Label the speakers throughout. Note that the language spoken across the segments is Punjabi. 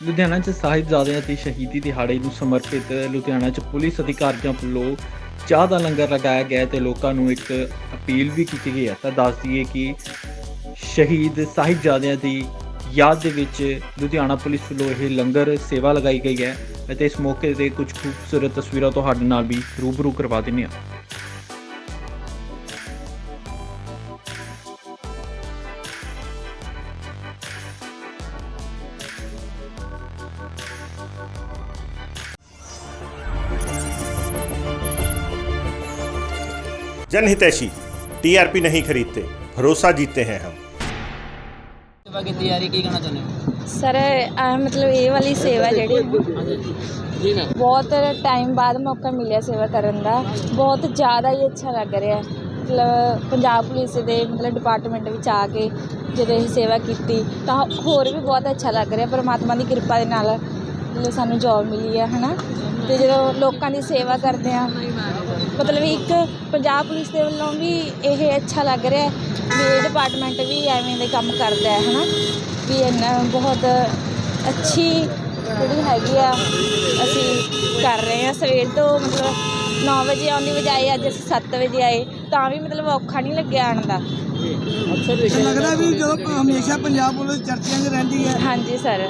Speaker 1: ਲੁਧਿਆਣਾ 'ਚ ਸਾਹਿਬਜ਼ਾਦਿਆਂ ਦੀ ਸ਼ਹੀਦੀ ਦਿਹਾੜੇ ਨੂੰ ਸਮਰਪਿਤ, ਲੁਧਿਆਣਾ 'ਚ ਪੁਲਿਸ ਅਧਿਕਾਰੀਆਂ ਵੱਲੋਂ ਚਾਹ ਦਾ ਲੰਗਰ ਲਗਾਇਆ ਗਿਆ ਤੇ ਲੋਕਾਂ ਨੂੰ ਇੱਕ ਅਪੀਲ ਵੀ ਕੀਤੀ ਗਈ ਹੈ। ਤਾਂ ਦੱਸ ਦਈਏ ਕਿ ਸ਼ਹੀਦ ਸਾਹਿਬਜ਼ਾਦਿਆਂ ਦੀ ਯਾਦ ਦੇ ਵਿੱਚ ਲੁਧਿਆਣਾ ਪੁਲਿਸ ਵੱਲੋਂ ਇਹ ਲੰਗਰ ਸੇਵਾ ਲਗਾਈ ਗਈ ਹੈ ਅਤੇ ਇਸ ਮੌਕੇ ਤੇ ਕੁਝ ਖੂਬਸੂਰਤ ਤਸਵੀਰਾਂ ਤੁਹਾਡੇ ਨਾਲ ਵੀ ਰੂਬਰੂ ਕਰਵਾ ਦਿੰਦੇ ਹਾਂ।
Speaker 2: जनहितैषी टीआरपी नहीं खरीदते भरोसा जीतते हैं हम
Speaker 3: ਸੇਵਾ ਕੀਤੀ ਜਾ ਰਹੀ ਕੀ ਕਹਿਣਾ ਚਾਹੁੰਦੇ ਹੋ
Speaker 4: ਸਰ ਆਹ ਮਤਲਬ ਇਹ ਵਾਲੀ ਸੇਵਾ ਜਿਹੜੀ
Speaker 3: ਜੀ ਮੈਮ
Speaker 4: ਬਹੁਤ ਟਾਈਮ ਬਾਅਦ ਮੌਕਾ ਮਿਲਿਆ ਸੇਵਾ ਕਰਨ ਦਾ ਬਹੁਤ ਜ਼ਿਆਦਾ ਹੀ ਅੱਛਾ ਲੱਗ ਰਿਹਾ ਹੈ। ਮਤਲਬ ਪੰਜਾਬ ਪੁਲਿਸ ਦੇ ਮਤਲਬ ਡਿਪਾਰਟਮੈਂਟ ਵਿੱਚ ਆ ਕੇ ਜਦੋਂ ਇਹ ਸੇਵਾ ਕੀਤੀ ਤਾਂ ਹੋਰ ਵੀ ਬਹੁਤ ਅੱਛਾ ਲੱਗ ਰਿਹਾ ਪਰਮਾਤਮਾ ਦੀ ਕਿਰਪਾ ਦੇ ਨਾਲ ਮਤਲਬ ਸਾਨੂੰ ਜੌਬ ਮਿਲੀ ਹੈ ਹਨਾ? ਤੇ ਜਦੋਂ ਲੋਕਾਂ ਦੀ ਸੇਵਾ ਕਰਦੇ ਆ, ਮਤਲਬ ਇੱਕ ਪੰਜਾਬ ਪੁਲਿਸ ਦੇ ਵੱਲੋਂ ਵੀ ਇਹ ਅੱਛਾ ਲੱਗ ਰਿਹਾ ਵੀ ਇਹ ਡਿਪਾਰਟਮੈਂਟ ਵੀ ਐਵੇਂ ਦੇ ਕੰਮ ਕਰਦਾ ਹੈ, ਹਨਾ? ਵੀ ਇੰਨਾ ਬਹੁਤ ਅੱਛੀ ਜਿਹੜੀ ਹੈਗੀ ਆ, ਅਸੀਂ ਕਰ ਰਹੇ ਹਾਂ ਸਵੇਰ ਤੋਂ ਮਤਲਬ 9 ਵਜੇ ਆਉਣ ਦੀ ਬਜਾਏ ਅੱਜ ਅਸੀਂ 7 ਵਜੇ ਆਏ, ਤਾਂ ਵੀ ਮਤਲਬ ਔਖਾ ਨਹੀਂ ਲੱਗਿਆ ਆਉਣ ਦਾ।
Speaker 3: ਅਕਸਰ ਦੇਖਿਆ
Speaker 5: ਲੱਗਦਾ ਵੀ ਜਦੋਂ ਹਮੇਸ਼ਾ ਪੰਜਾਬ ਪੁਲਿਸ ਚਰਚਿਆਂ 'ਚ ਰਹਿੰਦੀ ਹੈ।
Speaker 4: ਹਾਂਜੀ ਸਰ।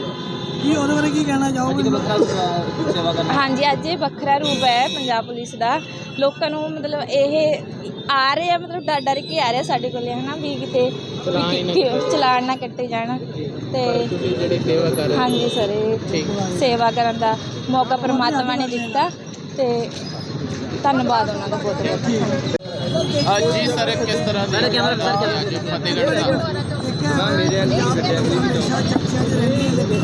Speaker 5: ਕੀ ਉਹਦੇ ਬਾਰੇ ਕੀ ਕਹਿਣਾ
Speaker 3: ਅੱਜ
Speaker 5: ਚਾਹੋਗੇ
Speaker 3: ਸੇਵਾ- ਕਰਨਾ।
Speaker 4: ਹਾਂਜੀ ਅੱਜ ਇਹ ਵੱਖਰਾ ਰੂਪ ਹੈ ਪੰਜਾਬ ਪੁਲਿਸ ਦਾ। ਲੋਕਾਂ ਨੂੰ ਮਤਲਬ ਇਹ ਆ ਰਹੇ ਆ ਮਤਲਬ ਡਰ ਡਰ ਕੇ ਆ ਰਹੇ ਸਾਡੇ ਕੋਲੇ ਹਨਾ ਵੀ ਕਿਤੇ
Speaker 3: ਚਲਾਨ ਹੀ ਨਾ
Speaker 4: ਕੱਟੇ। ਜਾਣ। ਤੇ
Speaker 3: ਤੁਸੀਂ ਜਿਹੜੀ ਸੇਵਾ ਕਰ ਰਹੇ ਹੋ
Speaker 4: ਹਾਂਜੀ ਸਰ ਇਹ ਸੇਵਾ ਕਰਨ ਦਾ ਮੌਕਾ ਪ੍ਰਮਾਤਮਾ ਨੇ ਦਿੱਤਾ ਤੇ ਧੰਨਵਾਦ ਉਹਨਾਂ ਦਾ ਬਹੁਤ ਬਹੁਤ।
Speaker 6: ਹਾਂਜੀ ਸਰ ਕਿਸ ਤਰ੍ਹਾਂ ਅੱਜ ਫਤਿਹਗੜ੍ਹ ਸਾਹਿਬ
Speaker 5: ਮੇਰੇ ਅੰਦਰ ਹਮੇਸ਼ਾ ਚਰਚਿਆਂ 'ਚ ਰਹਿੰਦੀ ਹੈ ਮੇਰੇ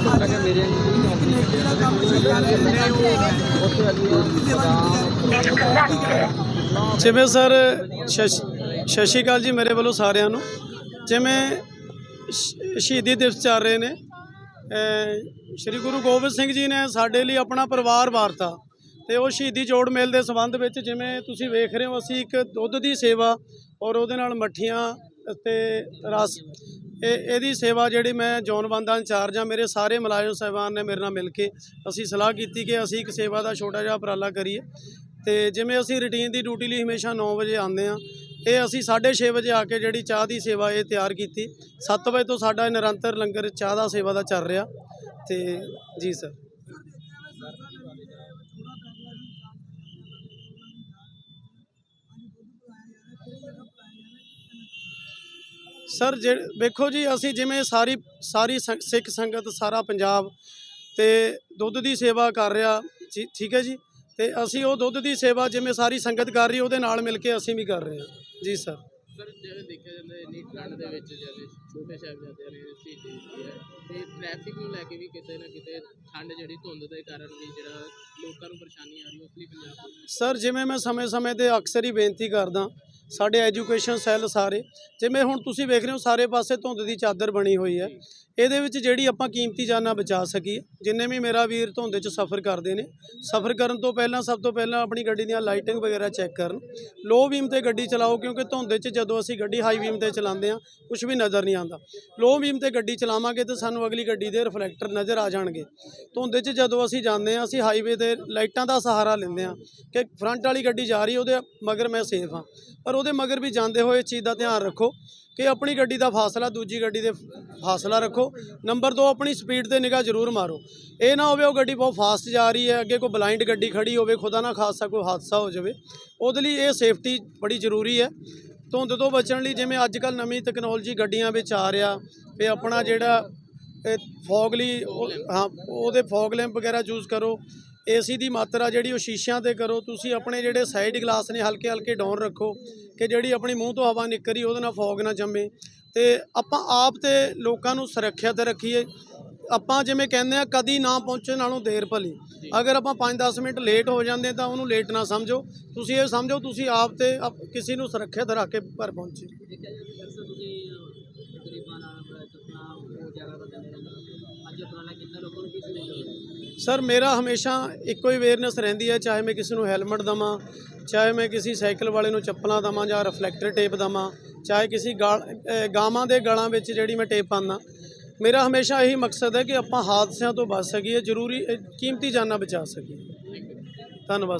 Speaker 5: ਦਾ ਕੰਮ
Speaker 7: ਜਿਵੇਂ ਸਰ ਸਤਿ ਸ਼੍ਰੀ ਅਕਾਲ ਜੀ ਮੇਰੇ ਵੱਲੋਂ ਸਾਰਿਆਂ ਨੂੰ। ਜਿਵੇਂ ਸ਼- ਸ਼ਹੀਦੀ ਦਿਵਸ ਚੱਲ ਰਹੇ ਨੇ ਅਹ ਸ਼੍ਰੀ ਗੁਰੂ ਗੋਬਿੰਦ ਸਿੰਘ ਜੀ ਨੇ ਸਾਡੇ ਲਈ ਆਪਣਾ ਪਰਿਵਾਰ ਵਾਰਤਾ ਤੇ ਉਹ ਸ਼ਹੀਦੀ ਜੋੜ ਮੇਲ ਦੇ ਸੰਬੰਧ ਵਿੱਚ ਜਿਵੇਂ ਤੁਸੀਂ ਵੇਖ ਰਹੇ ਹੋ, ਅਸੀਂ ਇੱਕ ਦੁੱਧ ਦੀ ਸੇਵਾ ਔਰ ਉਹਦੇ ਨਾਲ ਮੱਠੀਆਂ ਤੇ ਰਸ, ਇਹ, ਇਹਦੀ ਸੇਵਾ ਜਿਹੜੀ ਮੈਂ ਜੌਨ ਬੰਦਾ ਇੰਚਾਰਜ ਆ, ਮੇਰੇ ਸਾਰੇ ਮੁਲਾਜ਼ਮ ਸਾਹਿਬਾਨ ਨੇ ਮੇਰੇ ਨਾਲ ਮਿਲ ਕੇ ਅਸੀਂ ਸਲਾਹ ਕੀਤੀ ਕਿ ਅਸੀਂ ਇੱਕ ਸੇਵਾ ਦਾ ਛੋਟਾ ਜਿਹਾ ਉਪਰਾਲਾ ਕਰੀਏ। ਤੇ ਜਿਵੇਂ ਅਸੀਂ ਰੁਟੀਨ ਦੀ ਡਿਊਟੀ ਲਈ ਹਮੇਸ਼ਾ 9 ਵਜੇ ਆਉਂਦੇ ਆ, ਇਹ ਅਸੀਂ 6:30 ਵਜੇ ਆ ਕੇ ਜਿਹੜੀ ਚਾਹ ਦੀ ਸੇਵਾ ਇਹ ਤਿਆਰ ਕੀਤੀ। 7 ਵਜੇ ਤੋਂ ਸਾਡਾ ਨਿਰੰਤਰ ਲੰਗਰ ਚਾਹ ਦਾ ਸੇਵਾ ਦਾ ਚੱਲ ਰਿਹਾ। ਤੇ ਜੀ ਸਰ ਸਰ ਜੇ ਵੇਖੋ ਜੀ ਅਸੀਂ ਜਿਵੇਂ ਸਾਰੀ ਸਾਰੀ ਸਿੱਖ ਸੰਗਤ ਸਾਰਾ ਪੰਜਾਬ ਤੇ ਦੁੱਧ ਦੀ ਸੇਵਾ ਕਰ ਰਿਹਾ ਠੀਕ ਹੈ ਜੀ? ਤੇ ਅਸੀਂ ਉਹ ਦੁੱਧ ਦੀ ਸੇਵਾ ਜਿਵੇਂ ਸਾਰੀ ਸੰਗਤ ਕਰ ਰਹੀ ਉਹਦੇ ਨਾਲ ਮਿਲ ਕੇ ਅਸੀਂ ਵੀ ਕਰ ਰਹੇ ਹਾਂ। ਜੀ ਸਰ।
Speaker 6: ਸਰ ਜਿਵੇਂ ਦੇਖਿਆ ਜਾਂਦਾ ਇੰਨੀ ਠੰਡ ਦੇ ਵਿੱਚ ਜਿਵੇਂ ਛੋਟੇ ਸਾਹਿਬਜ਼ਾਦਿਆਂ ਨੇ ਸ਼ਹੀਦੀ ਦਿੱਤੀ ਹੈ। ਤੇ ਟ੍ਰੈਫਿਕ ਨੂੰ ਲੈ ਕੇ ਵੀ ਕਿਤੇ ਨਾ ਕਿਤੇ ਠੰਡ ਜਿਹੜੀ ਧੁੰਦ ਦੇ ਕਾਰਨ ਵੀ ਜਿਹੜਾ ਲੋਕਾਂ ਨੂੰ ਪਰੇਸ਼ਾਨੀ ਆ ਰਹੀ ਉਸ ਲਈ ਪੰਜਾਬ ਪੁਲਿਸ
Speaker 7: ਸਰ ਜਿਵੇਂ ਮੈਂ ਸਮੇਂ-ਸਮੇਂ ਤੇ ਅਕਸਰ ਹੀ ਬੇਨਤੀ ਕਰਦਾ ਸਾਡੇ ਐਜੂਕੇਸ਼ਨ ਸੈੱਲ ਸਾਰੇ। ਜਿਵੇਂ ਹੁਣ ਤੁਸੀਂ ਵੇਖ ਰਹੇ ਹੋ, ਸਾਰੇ ਪਾਸੇ ਧੁੰਦ ਦੀ ਚਾਦਰ ਬਣੀ ਹੋਈ ਹੈ। ਇਹਦੇ ਵਿੱਚ ਜਿਹੜੀ ਆਪਾਂ ਕੀਮਤੀ ਜਾਨਾਂ ਬਚਾ ਸਕੀਏ, ਜਿੰਨੇ ਵੀ ਮੇਰਾ ਵੀਰ ਧੁੰਦੇ 'ਚ ਸਫ਼ਰ ਕਰਦੇ ਨੇ, ਸਫ਼ਰ ਕਰਨ ਤੋਂ ਪਹਿਲਾਂ, ਸਭ ਤੋਂ ਪਹਿਲਾਂ ਆਪਣੀ ਗੱਡੀ ਦੀਆਂ ਲਾਈਟਿੰਗ ਵਗੈਰਾ ਚੈੱਕ ਕਰਨ। ਲੋ ਬੀਮ ਤੇ ਗੱਡੀ ਚਲਾਓ, ਕਿਉਂਕਿ ਧੁੰਦੇ 'ਚ ਜਦੋਂ ਅਸੀਂ ਗੱਡੀ ਹਾਈ ਬੀਮ ਤੇ ਚਲਾਉਂਦੇ ਆ ਕੁਝ ਵੀ ਨਜ਼ਰ ਨਹੀਂ ਆਉਂਦਾ। ਲੋ ਬੀਮ ਤੇ ਗੱਡੀ ਚਲਾਵਾਂਗੇ ਤਾਂ ਸਾਨੂੰ ਅਗਲੀ ਗੱਡੀ ਦੇ ਰਿਫਲੈਕਟਰ ਨਜ਼ਰ ਆ ਜਾਣਗੇ। ਧੁੰਦੇ 'ਚ ਜਦੋਂ ਅਸੀਂ ਜਾਂਦੇ ਆ ਅਸੀਂ ਹਾਈਵੇ ਤੇ ਲਾਈਟਾਂ ਦਾ ਸਹਾਰਾ ਲੈਂਦੇ ਆ ਕਿ ਫਰੰਟ ਵਾਲੀ ਗੱਡੀ ਜਾ ਰਹੀ, ਉਹਦੇ ਮਗਰ ਮੈਂ ਸੇਫ ਆ ਪਰ ਉਹਦੇ ਮਗਰ ਵੀ ਜਾਂਦੇ ਹੋਏ ਇਸ ਚੀਜ਼ ਦਾ ਧਿਆਨ ਰੱਖੋ ਕਿ ਆਪਣੀ ਗੱਡੀ ਦਾ ਫਾਸਲਾ ਦੂਜੀ ਗੱਡੀ ਦੇ ਫਾਸਲਾ ਰੱਖੋ। ਨੰਬਰ 2 ਆਪਣੀ ਸਪੀਡ ਤੇ ਨਿਗਾਹ ਜ਼ਰੂਰ ਮਾਰੋ। ਇਹ ਨਾ ਹੋਵੇ ਉਹ ਗੱਡੀ ਬਹੁਤ ਫਾਸਟ ਜਾ ਰਹੀ ਹੈ, ਅੱਗੇ ਕੋਈ ਬਲਾਈਂਡ ਗੱਡੀ ਖੜੀ ਹੋਵੇ, ਖੁਦਾ ਨਾ ਖਾਸਾ ਕੋਈ ਹਾਦਸਾ ਹੋ ਜਾਵੇ। ਉਹਦੇ ਲਈ ਇਹ ਸੇਫਟੀ ਬੜੀ ਜ਼ਰੂਰੀ ਹੈ। ਧੁੰਦ ਤੋਂ ਬਚਣ ਲਈ ਜਿਵੇਂ ਅੱਜ ਕੱਲ ਨਵੀਂ ਟੈਕਨੋਲੋਜੀ ਗੱਡੀਆਂ ਵਿੱਚ ਆ ਰਿਹਾ, ਤੇ ਆਪਣਾ ਜਿਹੜਾ ਫੌਗ ਲਈ ਹਾਂ, ਉਹਦੇ ਫੌਗ ਲੈਂਪ ਵਗੈਰਾ ਯੂਜ਼ ਕਰੋ। ਏਸੀ ਦੀ ਮਾਤਰਾ ਜਿਹੜੀ ਉਹ ਸ਼ੀਸ਼ਿਆਂ ਤੇ ਕਰੋ। ਤੁਸੀਂ ਆਪਣੇ ਜਿਹੜੇ ਸਾਈਡ ਗਲਾਸ ਨੇ ਹਲਕੇ ਹਲਕੇ ਡਾਊਨ ਰੱਖੋ ਕਿ ਜਿਹੜੀ ਆਪਣੀ ਮੂੰਹ ਤੋਂ ਹਵਾ ਨਿਕਲ ਰਹੀ, ਉਹਦੇ ਨਾਲ ਫੌਗ ਨਾ ਜੰਮੇ। ਤੇ ਆਪਾਂ ਆਪ ਤੇ ਲੋਕਾਂ ਨੂੰ ਸੁਰੱਖਿਅਤ ਰੱਖੀਏ। ਆਪਾਂ ਜਿਵੇਂ ਕਹਿੰਦੇ ਆ ਕਦੀ ਨਾ ਪਹੁੰਚਣ ਨਾਲੋਂ ਦੇਰ ਭਲੀ। ਅਗਰ ਆਪਾਂ 5-10 ਮਿੰਟ ਲੇਟ ਹੋ ਜਾਂਦੇ ਤਾਂ ਉਹਨੂੰ ਲੇਟ ਨਾ ਸਮਝੋ। ਤੁਸੀਂ ਇਹ ਸਮਝੋ ਤੁਸੀਂ ਆਪ ਤੇ ਕਿਸੇ ਨੂੰ ਸੁਰੱਖਿਅਤ ਰੱਖ ਕੇ ਘਰ ਪਹੁੰਚੇ। ਸਰ ਮੇਰਾ ਹਮੇਸ਼ਾ ਇੱਕੋ ਹੀ ਅਵੇਅਰਨੈਸ ਰਹਿੰਦੀ ਹੈ ਚਾਹੇ ਮੈਂ ਕਿਸੇ ਨੂੰ ਹੈਲਮਟ ਦਵਾਂ ਚਾਹੇ ਮੈਂ ਕਿਸੇ ਸਾਈਕਲ ਵਾਲੇ ਨੂੰ ਚੱਪਲਾਂ ਦਵਾਂ ਜਾਂ ਰਿਫਲੈਕਟਰ ਟੇਪ ਦਵਾਂ। ਚਾਹੇ ਕਿਸੇ ਗਾਲ ਗਾਵਾਂ ਦੇ ਗਲਾਂ ਵਿੱਚ ਜਿਹੜੀ ਮੈਂ ਟੇਪ ਪਾਉਂਦਾ, ਮੇਰਾ ਹਮੇਸ਼ਾ ਇਹੀ ਮਕਸਦ ਹੈ ਕਿ ਆਪਾਂ ਹਾਦਸਿਆਂ ਤੋਂ ਬਚ ਸਕੀਏ, ਜ਼ਰੂਰੀ ਕੀਮਤੀ ਜਾਨਾਂ ਬਚਾ ਸਕੀਏ। ਧੰਨਵਾਦ।